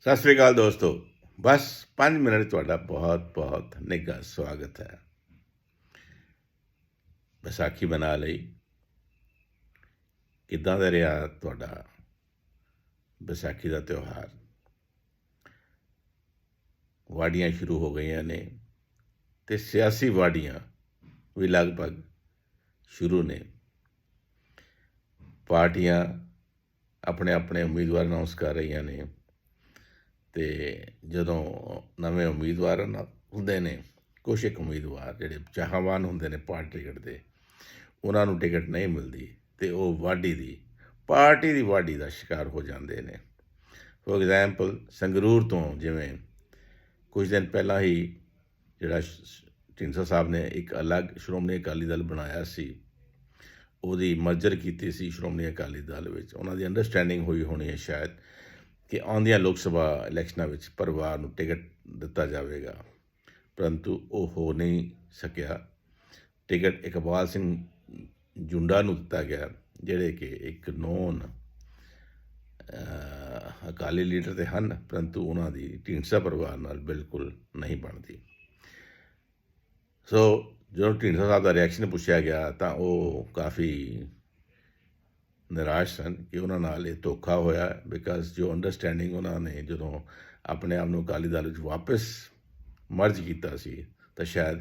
ਸਤਿ ਸ੍ਰੀ ਅਕਾਲ ਦੋਸਤੋ। ਬਸ 5 ਮਿੰਟ ਤੁਹਾਡਾ ਬਹੁਤ ਬਹੁਤ ਨਿੱਘਾ ਸਵਾਗਤ ਹੈ। ਵਿਸਾਖੀ ਬਣਾ ਲਈ। ਕਿੱਦਾਂ ਦਾ ਰਿਹਾ ਤੁਹਾਡਾ ਵਿਸਾਖੀ ਦਾ ਤਿਉਹਾਰ? ਵਾਡੀਆਂ ਸ਼ੁਰੂ ਹੋ ਗਈਆਂ ਨੇ ਤੇ ਸਿਆਸੀ ਵਾਡੀਆਂ ਵੀ ਲਗਭਗ ਸ਼ੁਰੂ ਨੇ। ਪਾਰਟੀਆਂ ਆਪਣੇ ਆਪਣੇ ਉਮੀਦਵਾਰ ਅਨਾਉਂਸ ਕਰ ਰਹੀਆਂ ਨੇ। ਤੇ ਜਦੋਂ ਨਵੇਂ ਉਮੀਦਵਾਰ ਹੁੰਦੇ ਨੇ, ਕੁਛ ਇੱਕ ਉਮੀਦਵਾਰ ਜਿਹੜੇ ਚਾਹਵਾਨ ਹੁੰਦੇ ਨੇ ਪਾਰਟੀ ਟਿਕਟ ਦੇ, ਉਹਨਾਂ ਨੂੰ ਟਿਕਟ ਨਹੀਂ ਮਿਲਦੀ ਤੇ ਉਹ ਵਾਢੀ ਦੀ, ਪਾਰਟੀ ਦੀ ਵਾਢੀ ਦਾ ਸ਼ਿਕਾਰ ਹੋ ਜਾਂਦੇ ਨੇ। ਫੋਰ ਐਗਜ਼ਾਮਪਲ ਸੰਗਰੂਰ ਤੋਂ ਜਿਵੇਂ ਕੁਝ ਦਿਨ ਪਹਿਲਾਂ ਹੀ ਜਿਹੜਾ ਸ਼- ਢੀਂਡਸਾ ਸਾਹਿਬ ਨੇ ਇੱਕ ਅਲੱਗ ਸ਼੍ਰੋਮਣੀ ਅਕਾਲੀ ਦਲ ਬਣਾਇਆ ਸੀ, ਉਹਦੀ ਮਰਜਰ ਕੀਤੀ ਸੀ ਸ਼੍ਰੋਮਣੀ ਅਕਾਲੀ ਦਲ ਵਿੱਚ। ਉਹਨਾਂ ਦੀ ਅੰਡਰਸਟੈਂਡਿੰਗ ਹੋਈ ਹੋਣੀ ਹੈ ਸ਼ਾਇਦ ਕਿ ਆਉਂਦੀਆਂ ਲੋਕ ਸਭਾ ਇਲੈਕਸ਼ਨਾਂ ਵਿੱਚ ਪਰਿਵਾਰ ਨੂੰ ਟਿਕਟ ਦਿੱਤਾ ਜਾਵੇਗਾ। ਪਰੰਤੂ ਉਹ ਹੋ ਨਹੀਂ ਸਕਿਆ। ਟਿਕਟ ਇਕਬਾਲ ਸਿੰਘ ਜੁੰਡਾ ਨੂੰ ਦਿੱਤਾ ਗਿਆ, ਜਿਹੜੇ ਕਿ ਇੱਕ ਨੋਨ ਅਕਾਲੀ ਲੀਡਰ ਤੇ ਹਨ, ਪਰੰਤੂ ਉਹਨਾਂ ਦੀ ਢੀਂਡਸਾ ਪਰਿਵਾਰ ਨਾਲ ਬਿਲਕੁਲ ਨਹੀਂ ਬਣਦੀ। ਸੋ ਜਦੋਂ ਢੀਂਡਸਾ ਸਾਹਿਬ ਦਾ ਰਿਐਕਸ਼ਨ ਪੁੱਛਿਆ ਗਿਆ ਤਾਂ ਉਹ ਕਾਫੀ ਨਿਰਾਸ਼ ਸਨ ਕਿ ਉਹਨਾਂ ਨਾਲ ਇਹ ਧੋਖਾ ਹੋਇਆ ਬਿਕਾਜ਼ ਜੋ ਅੰਡਰਸਟੈਂਡਿੰਗ ਉਹਨਾਂ ਨੇ ਜਦੋਂ ਆਪਣੇ ਆਪ ਨੂੰ ਅਕਾਲੀ ਦਲ ਵਿੱਚ ਵਾਪਸ ਮਰਜ ਕੀਤਾ ਸੀ, ਤਾਂ ਸ਼ਾਇਦ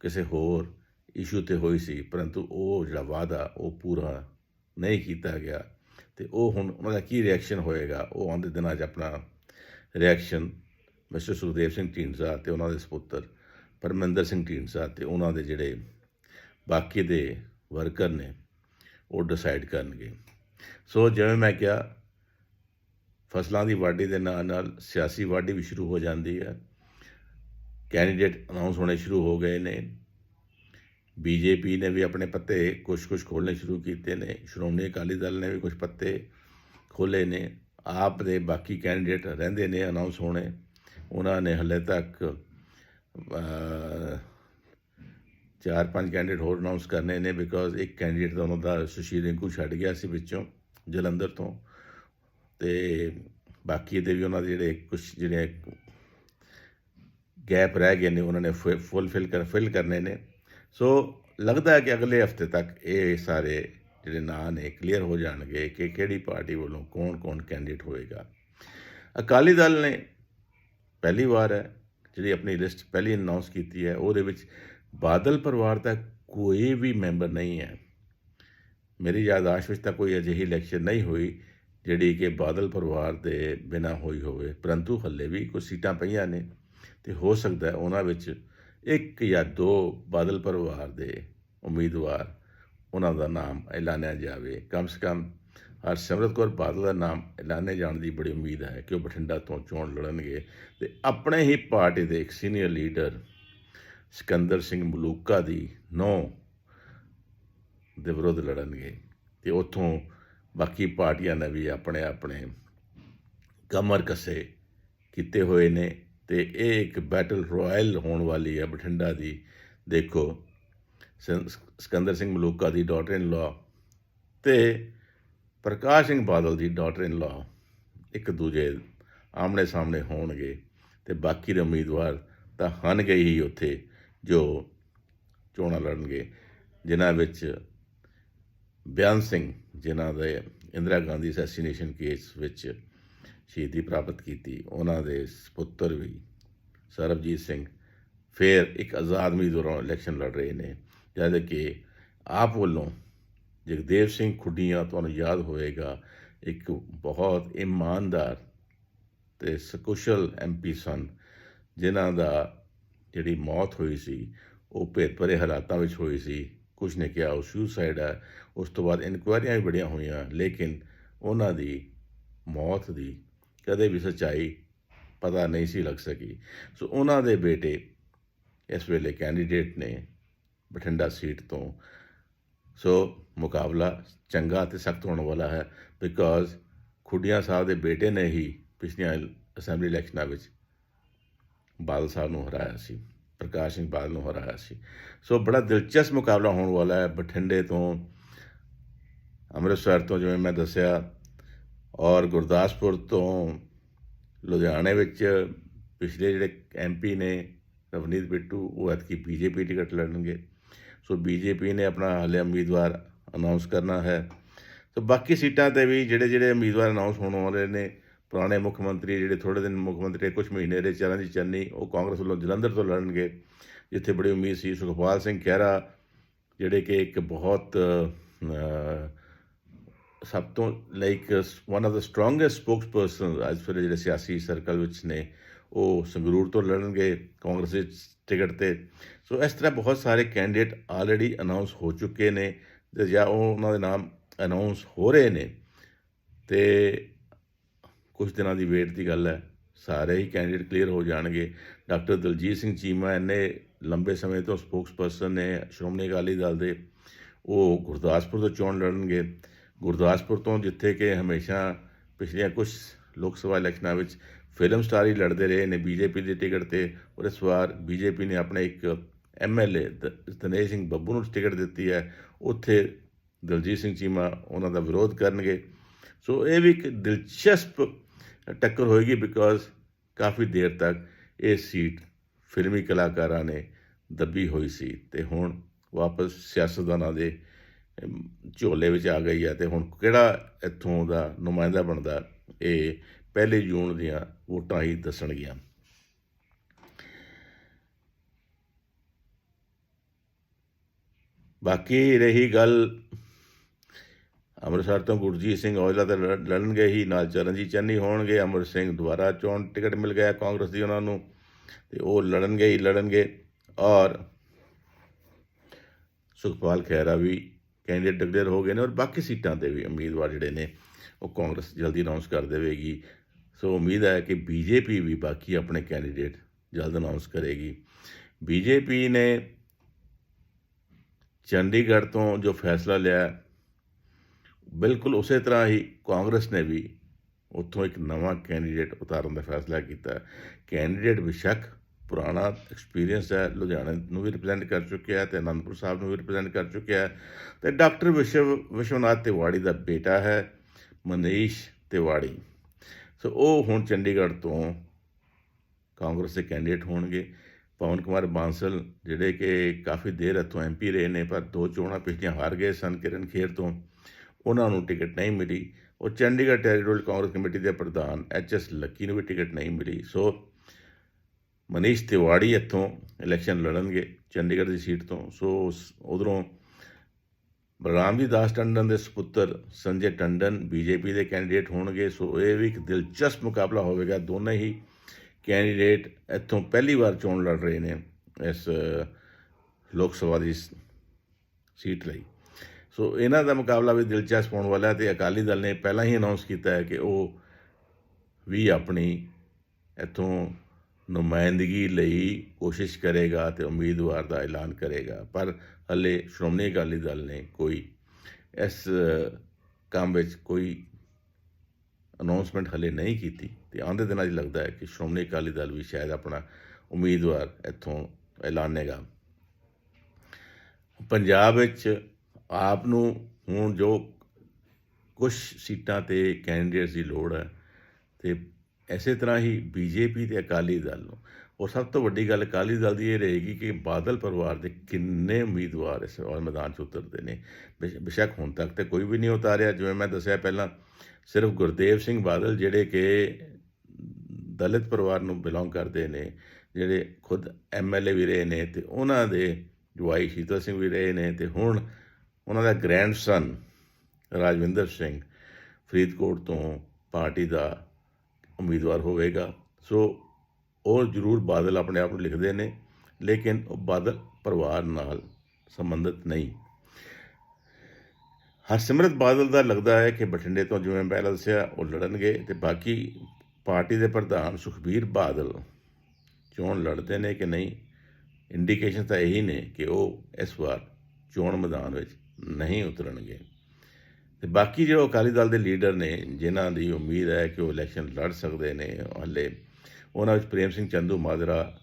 ਕਿਸੇ ਹੋਰ ਇਸ਼ੂ ਤੇ ਹੋਈ ਸੀ, ਪਰੰਤੂ ਉਹ ਜਿਹੜਾ ਵਾਅਦਾ ਉਹ ਪੂਰਾ ਨਹੀਂ ਕੀਤਾ ਗਿਆ। ਤੇ ਉਹ ਹੁਣ ਉਹਨਾਂ ਦਾ ਕੀ ਰਿਐਕਸ਼ਨ ਹੋਏਗਾ? ਉਹ ਆਉਂਦੇ ਦਿਨਾਂ 'ਚ ਆਪਣਾ ਰਿਐਕਸ਼ਨ ਮਿਸਟਰ ਸੁਖਦੇਵ ਸਿੰਘ ਢੀਂਡਸਾ ਤੇ ਉਹਨਾਂ ਦੇ ਸੁਪੁੱਤਰ ਪਰਮਿੰਦਰ ਸਿੰਘ ਢੀਂਡਸਾ ਤੇ ਉਹਨਾਂ ਦੇ ਜਿਹੜੇ ਬਾਕੀ ਦੇ ਵਰਕਰ ਨੇ ਉਹ ਡਿਸਾਈਡ ਕਰਨਗੇ। ਸੋ ਜਿਵੇਂ ਮੈਂ ਕਿਹਾ, ਫਸਲਾਂ ਦੀ ਵਾਢੀ ਦੇ ਨਾਲ ਨਾਲ ਸਿਆਸੀ ਵਾਢੀ ਵੀ ਸ਼ੁਰੂ ਹੋ ਜਾਂਦੀ ਹੈ। ਕੈਂਡੀਡੇਟ ਅਨਾਉਂਸ ਹੋਣੇ ਸ਼ੁਰੂ ਹੋ ਗਏ ਨੇ। ਬੀਜੇਪੀ ਨੇ ਵੀ ਆਪਣੇ ਪੱਤੇ ਕੁਝ ਕੁਝ ਖੋਲ੍ਹਣੇ ਸ਼ੁਰੂ ਕੀਤੇ ਨੇ। ਸ਼੍ਰੋਮਣੀ ਅਕਾਲੀ ਦਲ ਨੇ ਵੀ ਕੁਝ ਪੱਤੇ ਖੋਲ੍ਹੇ ਨੇ। ਆਪ ਦੇ ਬਾਕੀ ਕੈਂਡੀਡੇਟ ਰਹਿੰਦੇ ਨੇ ਅਨਾਉਂਸ ਹੋਣੇ। ਉਹਨਾਂ ਨੇ ਹਲੇ ਤੱਕ ਚਾਰ ਪੰਜ ਕੈਂਡੀਡੇਟ ਹੋਰ ਅਨਾਉਂਸ ਕਰਨੇ ਨੇ ਬਿਕੋਜ਼ ਇੱਕ ਕੈਂਡੀਡੇਟ ਦਾ ਉਹਨਾਂ ਦਾ ਸੁਸ਼ੀਲ ਰਿੰਕੂ ਛੱਡ ਗਿਆ ਸੀ ਵਿੱਚੋਂ, ਜਲੰਧਰ ਤੋਂ ਤੇ ਬਾਕੀ ਦੇ ਵੀ ਉਹਨਾਂ ਦੇ ਜਿਹੜੇ ਕੁਝ ਜਿਹੜੇ ਗੈਪ ਰਹਿ ਗਏ ਨੇ, ਉਹਨਾਂ ਨੇ ਫੁੱਲਫਿਲ ਕਰ ਫਿਲ ਕਰਨੇ ਨੇ। ਸੋ ਲੱਗਦਾ ਹੈ ਕਿ ਅਗਲੇ ਹਫ਼ਤੇ ਤੱਕ ਇਹ ਸਾਰੇ ਜਿਹੜੇ ਨਾਂ ਨੇ ਕਲੀਅਰ ਹੋ ਜਾਣਗੇ ਕਿ ਕਿਹੜੀ ਪਾਰਟੀ ਵੱਲੋਂ ਕੌਣ-ਕੌਣ ਕੈਂਡੀਡੇਟ ਹੋਏਗਾ। ਅਕਾਲੀ ਦਲ ਨੇ ਪਹਿਲੀ ਵਾਰ ਹੈ ਜਿਹੜੀ ਆਪਣੀ ਲਿਸਟ ਪਹਿਲੀ ਅਨਾਉਂਸ ਕੀਤੀ ਹੈ, ਉਹਦੇ ਵਿੱਚ ਬਾਦਲ ਪਰਿਵਾਰ ਦਾ ਕੋਈ ਵੀ ਮੈਂਬਰ ਨਹੀਂ ਹੈ। ਮੇਰੀ ਯਾਦਾਸ਼ਤ ਵਿੱਚ ਤਾਂ ਕੋਈ ਅਜਿਹੀ ਇਲੈਕਸ਼ਨ ਨਹੀਂ ਹੋਈ ਜਿਹੜੀ ਕਿ ਬਾਦਲ ਪਰਿਵਾਰ ਦੇ ਬਿਨਾ ਹੋਈ ਹੋਵੇ। ਪਰੰਤੂ ਹੱਲੇ ਵੀ ਕੁਝ ਸੀਟਾਂ ਪਈਆਂ ਨੇ ਤੇ ਹੋ ਸਕਦਾ ਹੈ ਉਹਨਾਂ ਵਿੱਚ ਇੱਕ ਜਾਂ ਦੋ ਬਾਦਲ ਪਰਿਵਾਰ ਦੇ ਉਮੀਦਵਾਰ ਉਹਨਾਂ ਦਾ ਨਾਮ ਐਲਾਨਿਆ ਜਾਵੇ। ਕਮ ਸੇ ਕਮ ਹਰਸਿਮਰਤ ਕੌਰ ਬਾਦਲ ਦਾ ਨਾਮ ਐਲਾਨੇ ਜਾਣ ਦੀ ਬੜੀ ਉਮੀਦ ਹੈ ਕਿ ਉਹ ਬਠਿੰਡਾ ਤੋਂ ਚੋਣ ਲੜਨਗੇ ਤੇ ਆਪਣੇ ਹੀ ਪਾਰਟੀ ਦੇ ਇੱਕ ਸੀਨੀਅਰ ਲੀਡਰ ਸਿਕੰਦਰ ਸਿੰਘ ਮਲੂਕਾ ਦੀ ਨੌ ਦੇ ਵਿਰੁੱਧ ਲੜਨਗੇ ਤੇ ਉੱਥੋਂ ਬਾਕੀ ਪਾਰਟੀਆਂ ਨੇ ਵੀ ਆਪਣੇ ਆਪਣੇ ਕਮਰ ਕਸੇ ਕੀਤੇ ਹੋਏ ਨੇ ਤੇ ਇਹ ਇੱਕ ਬੈਟਲ ਰਾਇਲ ਹੋਣ ਵਾਲੀ ਹੈ, ਬਠਿੰਡਾ ਦੀ। ਦੇਖੋ ਸਿਕੰਦਰ ਸਿੰਘ ਮਲੂਕਾ ਦੀ ਡਾਟਰ ਇਨ ਲਾ ਤੇ ਪ੍ਰਕਾਸ਼ ਸਿੰਘ ਬਾਦਲ ਦੀ ਡਾਟਰ ਇਨ ਲਾ ਇੱਕ ਦੂਜੇ ਆਮਣੇ ਸਾਹਮਣੇ ਹੋਣਗੇ ਤੇ ਬਾਕੀ ਦੇ ਉਮੀਦਵਾਰ ਤਾਂ ਹਨ ਗਏ ਹੀ ਉੱਥੇ। ਜੋ ਚੋਣਾਂ ਲੜਨਗੇ, ਜਿਨ੍ਹਾਂ ਵਿੱਚ ਬਿਆਨ ਸਿੰਘ, ਜਿਨ੍ਹਾਂ ਦੇ ਇੰਦਰਾ ਗਾਂਧੀ ਅਸੈਸੀਨੇਸ਼ਨ ਕੇਸ ਵਿੱਚ ਸ਼ਹੀਦੀ ਪ੍ਰਾਪਤ ਕੀਤੀ, ਉਹਨਾਂ ਦੇ ਪੁੱਤਰ ਵੀ ਸਰਬਜੀਤ ਸਿੰਘ। ਫਿਰ ਇੱਕ ਆਜ਼ਾਦ ਉਮੀਦਵਾਰ ਇਲੈਕਸ਼ਨ ਲੜ ਰਹੇ ਨੇ ਜਦ ਕਿ ਆਪ ਵੱਲੋਂ ਜਗਦੇਵ ਸਿੰਘ ਖੁੱਡੀਆਂ, ਤੁਹਾਨੂੰ ਯਾਦ ਹੋਏਗਾ, ਇੱਕ ਬਹੁਤ ਇਮਾਨਦਾਰ ਤੇ ਸਕੁਸ਼ਲ ਐਮਪੀ ਸਨ, ਜਿਨ੍ਹਾਂ ਦਾ ਜਿਹੜੀ ਮੌਤ ਹੋਈ ਸੀ, ਉਹ ਭੇਤ ਭਰੇ ਹਾਲਾਤਾਂ ਵਿੱਚ ਹੋਈ ਸੀ। ਕੁਝ ਨੇ ਕਿਹਾ ਉਹ ਸੁਸਾਈਡ ਹੈ। ਉਸ ਤੋਂ ਬਾਅਦ ਇਨਕੁਆਇਰੀਆਂ ਵੀ ਬੜੀਆਂ ਹੋਈਆਂ, ਲੇਕਿਨ ਉਹਨਾਂ ਦੀ ਮੌਤ ਦੀ ਕਦੇ ਵੀ ਸੱਚਾਈ ਪਤਾ ਨਹੀਂ ਸੀ ਲੱਗ ਸਕੀ। ਸੋ ਉਹਨਾਂ ਦੇ ਬੇਟੇ ਇਸ ਵੇਲੇ ਕੈਂਡੀਡੇਟ ਨੇ ਬਠਿੰਡਾ ਸੀਟ ਤੋਂ। ਸੋ ਮੁਕਾਬਲਾ ਚੰਗਾ ਤੇ ਸਖਤ ਹੋਣ ਵਾਲਾ ਹੈ ਬਿਕਾਜ਼ ਖੁੱਡੀਆਂ ਸਾਹਿਬ ਦੇ ਬੇਟੇ ਨੇ ਹੀ ਪਿਛਲੀਆਂ ਅਸੈਂਬਲੀ ਇਲੈਕਸ਼ਨਾਂ ਵਿੱਚ ਬਾਦਲ ਸਾਹਿਬ ਨੂੰ ਹਰਾਇਆ ਸੀ, ਪ੍ਰਕਾਸ਼ ਸਿੰਘ ਬਾਦਲ ਨੂੰ ਹਰਾਇਆ ਸੀ। ਸੋ ਬੜਾ ਦਿਲਚਸਪ ਮੁਕਾਬਲਾ ਹੋਣ ਵਾਲਾ ਹੈ ਬਠਿੰਡੇ ਤੋਂ, ਅੰਮ੍ਰਿਤਸਰ ਤੋਂ, ਜਿਵੇਂ ਮੈਂ ਦੱਸਿਆ, ਔਰ ਗੁਰਦਾਸਪੁਰ ਤੋਂ ਲੁਧਿਆਣੇ ਵਿੱਚ ਪਿਛਲੇ ਜਿਹੜੇ ਐਮਪੀ ਨੇ ਰਵਨੀਤ ਬਿੱਟੂ, ਉਹ ਐਤਕੀ ਬੀਜੇਪੀ ਟਿਕਟ ਲੜਨਗੇ ਸੋ ਬੀਜੇਪੀ ਨੇ ਆਪਣਾ ਹਾਲੇ ਉਮੀਦਵਾਰ ਅਨਾਉਂਸ ਕਰਨਾ ਹੈ। ਸੋ ਬਾਕੀ ਸੀਟਾਂ ਤੇ ਵੀ ਜਿਹੜੇ ਜਿਹੜੇ ਉਮੀਦਵਾਰ ਅਨਾਉਂਸ ਹੋਣ ਵਾਲੇ ਨੇ ਪੁਰਾਣੇ ਮੁੱਖ ਮੰਤਰੀ ਜਿਹੜੇ ਥੋੜੇ ਦਿਨ ਮੁੱਖ ਮੰਤਰੀ ਕੁਝ ਮਹੀਨੇ ਦੇ ਚਰਨਜੀਤ ਚੰਨੀ, ਉਹ ਕਾਂਗਰਸ ਵੱਲੋਂ ਜਲੰਧਰ ਤੋਂ ਲੜਨਗੇ, ਜਿੱਥੇ ਬੜੀ ਉਮੀਦ ਸੀ ਸੁਖਪਾਲ ਸਿੰਘ ਖਹਿਰਾ, ਜਿਹੜੇ ਕਿ ਇੱਕ ਬਹੁਤ ਸਭ ਤੋਂ like one of the strongest spokesperson ਅੱਜ ਫਿਰ ਜਿਹੜੇ ਸਿਆਸੀ ਸਰਕਲ ਵਿੱਚ ਨੇ, ਉਹ ਸੰਗਰੂਰ ਤੋਂ ਲੜਨਗੇ ਕਾਂਗਰਸ ਦੇ ਟਿਕਟ ਤੇ। ਸੋ ਇਸ ਤਰ੍ਹਾਂ ਬਹੁਤ ਸਾਰੇ ਕੈਂਡੀਡੇਟ ਆਲਰੇਡੀ ਅਨਾਉਂਸ ਹੋ ਚੁੱਕੇ ਨੇ, ਤੇ ਜਾਂ ਉਹਨਾਂ ਦੇ ਨਾਮ ਅਨਾਉਂਸ ਹੋ ਰਹੇ ਨੇ। ਤੇ ਕੁਝ ਦਿਨਾਂ ਦੀ ਵੇਟ ਦੀ ਗੱਲ ਹੈ। ਸਾਰੇ ਹੀ ਕੈਂਡੀਡੇਟ ਕਲੀਅਰ ਹੋ ਜਾਣਗੇ। ਡਾਕਟਰ ਦਲਜੀਤ ਸਿੰਘ ਚੀਮਾ ਇੰਨੇ ਲੰਬੇ ਸਮੇਂ ਤੋਂ ਸਪੋਕਸਪਰਸਨ ਨੇ ਸ਼੍ਰੋਮਣੀ ਅਕਾਲੀ ਦਲ ਦੇ। ਉਹ ਗੁਰਦਾਸਪੁਰ ਤੋਂ ਚੋਣ ਲੜਨਗੇ। ਗੁਰਦਾਸਪੁਰ ਤੋਂ ਜਿੱਥੇ ਕਿ ਹਮੇਸ਼ਾ ਪਿਛਲੀਆਂ ਕੁਝ ਲੋਕ ਸਭਾ ਇਲੈਕਸ਼ਨਾਂ ਵਿੱਚ ਫਿਲਮ ਸਟਾਰ ਹੀ ਲੜਦੇ ਰਹੇ ਨੇ। ਬੀਜੇਪੀ ਦੀ ਟਿਕਟ ਤੇ ਔਰ ਇਸ ਵਾਰ ਬੀਜੇਪੀ ਨੇ ਆਪਣੇ ਇੱਕ ਐਮਐਲਏ ਦਨੇਸ਼ ਸਿੰਘ ਬੱਬੂ ਨੂੰ ਟਿਕਟ ਦਿੱਤੀ ਹੈ। ਉੱਥੇ ਦਲਜੀਤ ਸਿੰਘ ਚੀਮਾ ਉਹਨਾਂ ਦਾ ਵਿਰੋਧ ਕਰਨਗੇ। ਸੋ ਇਹ ਵੀ ਇੱਕ ਦਿਲਚਸਪ ਟੱਕਰ ਹੋਏਗੀ ਬਿਕੋਜ਼ ਕਾਫੀ ਦੇਰ ਤੱਕ ਇਹ ਸੀਟ ਫਿਲਮੀ ਕਲਾਕਾਰਾਂ ਨੇ ਦੱਬੀ ਹੋਈ ਸੀ ਤੇ ਹੁਣ ਵਾਪਸ ਸਿਆਸਤਦਾਨਾਂ ਦੇ ਝੋਲੇ ਵਿੱਚ ਆ ਗਈ ਹੈ ਤੇ ਹੁਣ ਕਿਹੜਾ ਇੱਥੋਂ ਦਾ ਨੁਮਾਇੰਦਾ ਬਣਦਾ, ਇਹ ਪਹਿਲੇ ਜੂਨ ਦੀਆਂ ਵੋਟਾਂ ਹੀ ਦੱਸਣਗੀਆਂ। ਬਾਕੀ ਰਹੀ ਗੱਲ ਅੰਮ੍ਰਿਤਸਰ ਤੋਂ ਗੁਰਜੀਤ ਸਿੰਘ ਔਜਲਾ ਤੇ ਲੜ- ਲੜਨਗੇ ਹੀ ਨਾਲ ਚਰਨਜੀਤ ਚੰਨੀ ਹੋਣਗੇ, ਅਮਰ ਸਿੰਘ ਦੁਬਾਰਾ ਚੋਣ ਟਿਕਟ ਮਿਲ ਗਿਆ ਕਾਂਗਰਸ ਦੀ ਉਹਨਾਂ ਨੂੰ, ਤੇ ਉਹ ਲੜਨਗੇ ਹੀ ਲੜਨਗੇ ਔਰ ਸੁਖਪਾਲ ਖਹਿਰਾ ਵੀ ਕੈਂਡੀਡੇਟ ਡਿਕਲੇਅਰ ਹੋ ਗਏ ਨੇ, ਔਰ ਬਾਕੀ ਸੀਟਾਂ ਤੇ ਵੀ ਉਮੀਦਵਾਰ ਜਿਹੜੇ ਨੇ, ਉਹ ਕਾਂਗਰਸ ਜਲਦੀ ਅਨਾਉਂਸ ਕਰ ਦੇਵੇਗੀ। ਸੋ ਉਮੀਦ ਹੈ ਕਿ ਬੀਜੇਪੀ ਵੀ ਬਾਕੀ ਆਪਣੇ ਕੈਂਡੀਡੇਟ ਜਲਦ ਅਨਾਉਂਸ ਕਰੇਗੀ। ਬੀਜੇਪੀ ਨੇ ਚੰਡੀਗੜ੍ਹ ਤੋਂ ਜੋ ਫੈਸਲਾ ਲਿਆ ਬਿਲਕੁਲ ਉਸੇ ਤਰ੍ਹਾਂ ਹੀ ਕਾਂਗਰਸ ਨੇ ਵੀ ਉੱਥੋਂ ਇੱਕ ਨਵਾਂ ਕੈਂਡੀਡੇਟ ਉਤਾਰਨ ਦਾ ਫੈਸਲਾ ਕੀਤਾ। ਕੈਂਡੀਡੇਟ ਬਿਸ਼ੱਕ ਪੁਰਾਣਾ ਐਕਸਪੀਰੀਅੰਸ ਹੈ, ਲੁਧਿਆਣੇ ਨੂੰ ਵੀ ਰਿਪਰੈਜ਼ੈਂਟ ਕਰ ਚੁੱਕਿਆ ਹੈ ਤੇ ਅਨੰਦਪੁਰ ਸਾਹਿਬ ਨੂੰ ਵੀ ਰਿਪਰੈਜ਼ੈਂਟ ਕਰ ਚੁੱਕਿਆ ਹੈ। ਤੇ ਡਾਕਟਰ ਵਿਸ਼ਵ, ਵਿਸ਼ਵਨਾਥ ਤਿਵਾੜੀ ਦਾ ਬੇਟਾ ਹੈ, ਮਨੀਸ਼ ਤਿਵਾੜੀ। ਸੋ ਉਹ ਹੁਣ ਚੰਡੀਗੜ੍ਹ ਤੋਂ ਕਾਂਗਰਸ ਦੇ ਕੈਂਡੀਡੇਟ ਹੋਣਗੇ। ਪਵਨ ਕੁਮਾਰ ਬਾਂਸਲ, ਜਿਹੜੇ ਕਿ ਕਾਫੀ ਦੇਰ ਇੱਥੋਂ ਐਮਪੀ ਰਹੇ ਨੇ, ਪਰ ਦੋ ਚੋਣਾਂ ਪਿਛਲੀਆਂ ਹਾਰ ਗਏ ਸਨ ਕਿਰਨ ਖੇਰ ਤੋਂ। ਉਹਨਾਂ ਨੂੰ ਟਿਕਟ ਨਹੀਂ ਮਿਲੀ। ਉਹ ਚੰਡੀਗੜ੍ਹ ਟੈਰੀਟੋਰੀਅਲ ਕਾਂਗਰਸ ਕਮੇਟੀ ਦੇ ਪ੍ਰਧਾਨ ਐਚ ਐਸ ਲੱਕੀ ਨੂੰ ਵੀ ਟਿਕਟ ਨਹੀਂ ਮਿਲੀ। ਸੋ ਮਨੀਸ਼ ਤਿਵਾੜੀ ਇੱਥੋਂ ਇਲੈਕਸ਼ਨ ਲੜਨਗੇ ਚੰਡੀਗੜ੍ਹ ਦੀ ਸੀਟ ਤੋਂ। ਸੋ ਉਧਰੋਂ ਬਲਰਾਮ ਜੀ ਦਾਸ ਟੰਡਨ ਦੇ ਸੁਪੁੱਤਰ ਸੰਜੇ ਟੰਡਨ ਬੀਜੇਪੀ ਦੇ ਕੈਂਡੀਡੇਟ ਹੋਣਗੇ। ਸੋ ਇਹ ਵੀ ਇੱਕ ਦਿਲਚਸਪ ਮੁਕਾਬਲਾ ਹੋਵੇਗਾ। ਦੋਨੇ ਹੀ ਕੈਂਡੀਡੇਟ ਇੱਥੋਂ ਪਹਿਲੀ ਵਾਰ ਚੋਣ ਲੜ ਰਹੇ ਨੇ ਇਸ ਲੋਕ ਸਭਾ ਦੀ ਸੀਟ ਲਈ। ਸੋ ਇਹਨਾਂ ਦਾ ਮੁਕਾਬਲਾ ਵੀ ਦਿਲਚਸਪ ਹੋਣ ਵਾਲਾ ਹੈ ਤੇ ਅਕਾਲੀ ਦਲ ਨੇ ਪਹਿਲਾਂ ਹੀ ਅਨਾਉਂਸ ਕੀਤਾ ਹੈ ਕਿ ਉਹ ਵੀ ਆਪਣੀ ਇੱਥੋਂ ਨੁਮਾਇੰਦਗੀ ਲਈ ਕੋਸ਼ਿਸ਼ ਕਰੇਗਾ ਤੇ ਉਮੀਦਵਾਰ ਦਾ ਐਲਾਨ ਕਰੇਗਾ। ਪਰ ਹਲੇ ਸ਼੍ਰੋਮਣੀ ਅਕਾਲੀ ਦਲ ਨੇ ਕੋਈ ਇਸ ਕੰਮ ਵਿੱਚ ਕੋਈ ਅਨਾਉਂਸਮੈਂਟ ਹਲੇ ਨਹੀਂ ਕੀਤੀ ਤੇ ਆਉਂਦੇ ਦਿਨਾਂ 'ਚ ਲੱਗਦਾ ਹੈ ਕਿ ਸ਼੍ਰੋਮਣੀ ਅਕਾਲੀ ਦਲ ਵੀ ਸ਼ਾਇਦ ਆਪਣਾ ਉਮੀਦਵਾਰ ਇੱਥੋਂ ਐਲਾਨੇਗਾ। ਪੰਜਾਬ ਵਿੱਚ ਆਪ ਨੂੰ ਹੁਣ ਜੋ ਕੁਝ ਸੀਟਾਂ ਤੇ ਕੈਂਡੀਡੇਟਸ ਦੀ ਲੋੜ ਹੈ ਤੇ ਐਸੇ ਤਰ੍ਹਾਂ ਹੀ ਬੀਜੇਪੀ ਤੇ ਅਕਾਲੀ ਦਲ ਨੂੰ। ਔਰ ਸਭ ਤੋਂ ਵੱਡੀ ਗੱਲ ਅਕਾਲੀ ਦਲ ਦੀ ਇਹ ਰਹੇਗੀ ਕਿ ਬਾਦਲ ਪਰਿਵਾਰ ਦੇ ਕਿੰਨੇ ਉਮੀਦਵਾਰ ਇਸ ਵਾਰ ਮੈਦਾਨ 'ਚ ਉਤਰਦੇ ਨੇ। ਬੇਸ਼- ਬੇਸ਼ੱਕ ਹੁਣ ਤੱਕ ਤੇ ਕੋਈ ਵੀ ਨਹੀਂ ਉਤਾਰਿਆ। ਜਿਵੇਂ ਮੈਂ ਦੱਸਿਆ ਪਹਿਲਾਂ, ਸਿਰਫ ਗੁਰਦੇਵ ਸਿੰਘ ਬਾਦਲ ਜਿਹੜੇ ਕਿ ਦਲਿਤ ਪਰਿਵਾਰ ਨੂੰ ਬਿਲੋਂਗ ਕਰਦੇ ਨੇ, ਜਿਹੜੇ ਖੁਦ ਐਮਐਲਏ ਵੀ ਰਹੇ ਨੇ ਤੇ ਉਹਨਾਂ ਦੇ ਜਵਾਈ ਸ਼ੀਤਲ ਸਿੰਘ ਵੀ ਰਹੇ ਨੇ ਤੇ ਹੁਣ ਉਹਨਾਂ ਦਾ ਗ੍ਰੈਂਡਸਨ ਰਾਜਵਿੰਦਰ ਸਿੰਘ ਫਰੀਦਕੋਟ ਤੋਂ ਪਾਰਟੀ ਦਾ ਉਮੀਦਵਾਰ ਹੋਵੇਗਾ। ਸੋ ਉਹ ਜ਼ਰੂਰ ਬਾਦਲ ਆਪਣੇ ਆਪ ਨੂੰ ਲਿਖਦੇ ਨੇ, ਲੇਕਿਨ ਉਹ ਬਾਦਲ ਪਰਿਵਾਰ ਨਾਲ ਸੰਬੰਧਿਤ ਨਹੀਂ। ਹਰਸਿਮਰਤ ਬਾਦਲ ਦਾ ਲੱਗਦਾ ਹੈ ਕਿ ਬਠਿੰਡੇ ਤੋਂ ਜਿਵੇਂ ਪਹਿਲਾਂ ਦੱਸਿਆ, ਉਹ ਲੜਨਗੇ ਤੇ ਬਾਕੀ ਪਾਰਟੀ ਦੇ ਪ੍ਰਧਾਨ ਸੁਖਬੀਰ ਬਾਦਲ ਚੋਣ ਲੜਦੇ ਨੇ ਕਿ ਨਹੀਂ ਇੰਡੀਕੇਸ਼ਨ ਤਾਂ ਇਹੀ ਨੇ ਕਿ ਉਹ ਇਸ ਵਾਰ ਚੋਣ ਮੈਦਾਨ ਵਿੱਚ ਨਹੀਂ ਉਤਰਨਗੇ। ਤੇ ਬਾਕੀ ਜਿਹੜੇ ਅਕਾਲੀ ਦਲ ਦੇ ਲੀਡਰ ਨੇ, ਜਿਨ੍ਹਾਂ ਦੀ ਉਮੀਦ ਹੈ ਕਿ ਉਹ ਇਲੈਕਸ਼ਨ ਲੜ ਸਕਦੇ ਨੇ ਹਾਲੇ, ਉਹਨਾਂ ਵਿੱਚ ਪ੍ਰੇਮ ਸਿੰਘ ਚੰਦੂ ਮਾਜਰਾ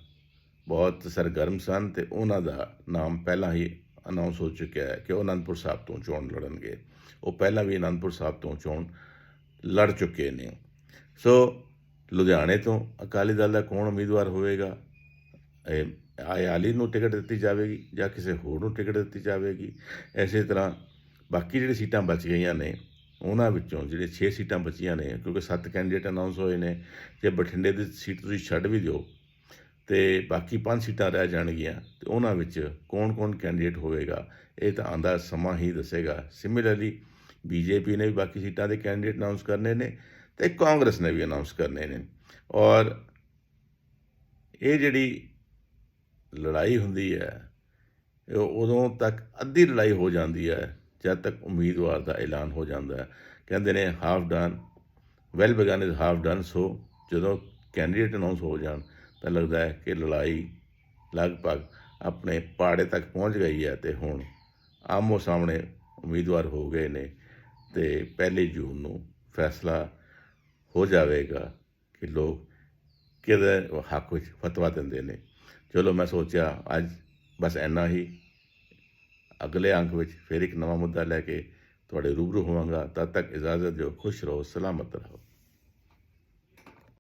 ਬਹੁਤ ਸਰਗਰਮ ਸਨ ਤੇ ਉਹਨਾਂ ਦਾ ਨਾਮ ਪਹਿਲਾਂ ਹੀ ਅਨਾਉਂਸ ਹੋ ਚੁੱਕਿਆ ਹੈ ਕਿ ਉਹ ਅਨੰਦਪੁਰ ਸਾਹਿਬ ਤੋਂ ਚੋਣ ਲੜਨਗੇ। ਉਹ ਪਹਿਲਾਂ ਵੀ ਅਨੰਦਪੁਰ ਸਾਹਿਬ ਤੋਂ ਚੋਣ ਲੜ ਚੁੱਕੇ ਨੇ। ਸੋ ਲੁਧਿਆਣੇ ਤੋਂ ਅਕਾਲੀ ਦਲ ਦਾ ਕੌਣ ਉਮੀਦਵਾਰ ਹੋਵੇਗਾ, ਇਹ ਆਯਾਲੀ ਨੂੰ ਟਿਕਟ ਦਿੱਤੀ ਜਾਵੇਗੀ ਜਾਂ ਕਿਸੇ ਹੋਰ ਨੂੰ ਟਿਕਟ ਦਿੱਤੀ ਜਾਵੇਗੀ। ਐਸੇ ਤਰ੍ਹਾਂ ਬਾਕੀ ਜਿਹੜੇ ਸੀਟਾਂ ਬਚ ਗਈਆਂ ਨੇ, ਉਹਨਾਂ ਵਿੱਚੋਂ ਜਿਹੜੇ 6 ਸੀਟਾਂ ਬਚੀਆਂ ਨੇ, ਕਿਉਂਕਿ 7 ਕੈਂਡੀਡੇਟ ਅਨਾਉਂਸ ਹੋਏ ਨੇ, ਜੇ ਬਠਿੰਡੇ ਦੀ ਸੀਟ ਤੁਸੀਂ ਛੱਡ ਵੀ ਦਿਓ, ਤੇ ਬਾਕੀ 5 ਸੀਟਾਂ ਰਹਿ ਜਾਣਗੀਆਂ, ਤੇ ਉਹਨਾਂ ਵਿੱਚ ਕੌਣ-ਕੌਣ ਕੈਂਡੀਡੇਟ ਹੋਵੇਗਾ, ਇਹ ਤਾਂ ਆਂਦਾ ਸਮਾਂ ਹੀ ਦੱਸੇਗਾ। ਸਿਮਿਲਰਲੀ ਬੀਜੇਪੀ ਨੇ ਵੀ ਬਾਕੀ ਸੀਟਾਂ ਦੇ ਕੈਂਡੀਡੇਟ ਅਨਾਉਂਸ ਕਰਨੇ ਨੇ, ਤੇ ਕਾਂਗਰਸ ਨੇ ਵੀ ਅਨਾਉਂਸ ਕਰਨੇ ਨੇ। ਔਰ ਇਹ ਜਿਹੜੀ ਲੜਾਈ ਹੁੰਦੀ ਹੈ ਉਦੋਂ ਤੱਕ ਅੱਧੀ ਲੜਾਈ ਹੋ ਜਾਂਦੀ ਹੈ, ਜਦ ਤੱਕ ਉਮੀਦਵਾਰ ਦਾ ਐਲਾਨ ਹੋ ਜਾਂਦਾ ਹੈ। ਕਹਿੰਦੇ ਨੇ half done well begun is half done so ਜਦੋਂ ਕੈਂਡੀਡੇਟ ਅਨਾਉਂਸ ਹੋ ਜਾਣ, ਤਾਂ ਲੱਗਦਾ ਹੈ ਕਿ ਲੜਾਈ ਲਗਭਗ ਆਪਣੇ ਪਾੜੇ ਤੱਕ ਪਹੁੰਚ ਗਈ ਹੈ ਤੇ ਹੁਣ ਆਮੋ ਸਾਹਮਣੇ ਉਮੀਦਵਾਰ ਹੋ ਗਏ ਨੇ ਤੇ ਪਹਿਲੀ ਜੂਨ ਨੂੰ ਫੈਸਲਾ ਹੋ ਜਾਵੇਗਾ ਕਿ ਲੋਕ ਕਿਹਦੇ ਹੱਕ ਵਿੱਚ ਫਤਵਾ ਦਿੰਦੇ ਨੇ। ਚਲੋ ਮੈਂ ਸੋਚਿਆ, ਅੱਜ ਬਸ ਇੰਨਾ ਹੀ। ਅਗਲੇ ਅੰਕ ਵਿੱਚ ਫਿਰ ਇੱਕ ਨਵਾਂ ਮੁੱਦਾ ਲੈ ਕੇ ਤੁਹਾਡੇ ਰੂਬਰੂ ਹੋਵਾਂਗਾ। ਤਦ ਤੱਕ ਇਜਾਜ਼ਤ ਦਿਓ, ਖੁਸ਼ ਰਹੋ, ਸਲਾਮਤ ਰਹੋ।